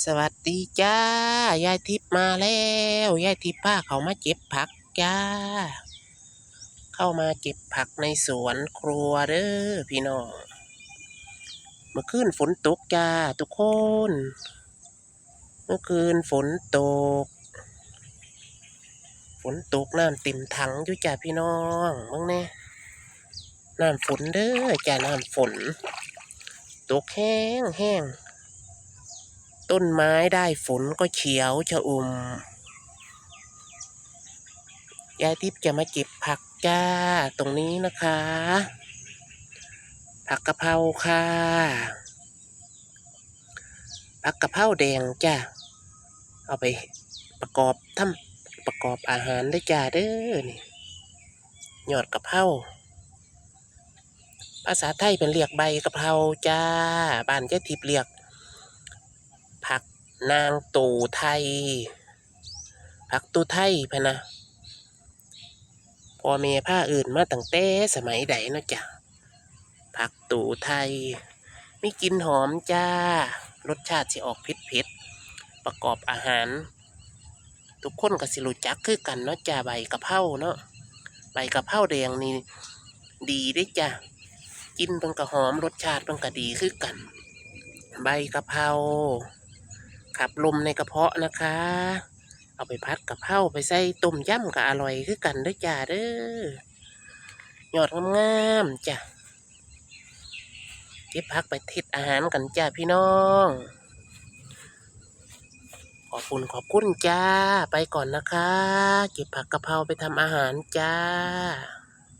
สวัสดีจ้า ยายทิพย์มาแล้ว ยายทิพย์พาเขามาเก็บผักจ้า เข้ามาเก็บผักในสวนครัวเด้อพี่น้องเมื่อคืนฝนตกจ้าทุกคน เมื่อคืนฝนตก ฝนตกน้ำเต็มถังอยู่จ้าพี่น้องมึงเนี่ยน้ำฝนเด้อจ้าน้ำฝน ตกแห้งแห้ง ต้นไม้ได้ฝนก็เขียวชะอุ่มยายทิพย์จะมาเก็บผักจ้าตรงนี้นะคะ ผักกะเพราค่ะ ผักกะเพราแดงจ้าเอาไปประกอบทำประกอบอาหารได้จ้าเด้อนี่ยอดกะเพราภาษาไทยเป็นเรียกใบกะเพราจ้าบ้านยายทิพย์เรียก นางตูไทยผักตูไทยพะนะพ่อแม่ผ้าอื่นมาตั้งแต่สมัยใดเนาะจ้ะผักตูไทยมีกลิ่นหอมจ้า รสชาติสิออกเผ็ดเผ็ดๆประกอบอาหาร ทุกคนก็สิรู้จักคือกันเนาะจ้าใบกะเพราเนาะใบกะเพราแดงนี่ดีเด้จ้ะกินเพิ่นก็หอมรสชาติเพิ่นก็ดีคือกัน ใบกะเพรา ขับลมในกระเพาะนะคะ เอาไปพัดกับเพราไปใส่ต้มยำก็อร่อยคือกันด้อจ้าเด้อยอดงามๆจ้ะเก็บพักไปทิศอาหารกันจ้าพี่น้อง ขอบคุณขอบคุณจ้า ไปก่อนนะคะ เก็บผักกะเพราไปทำอาหารจ้า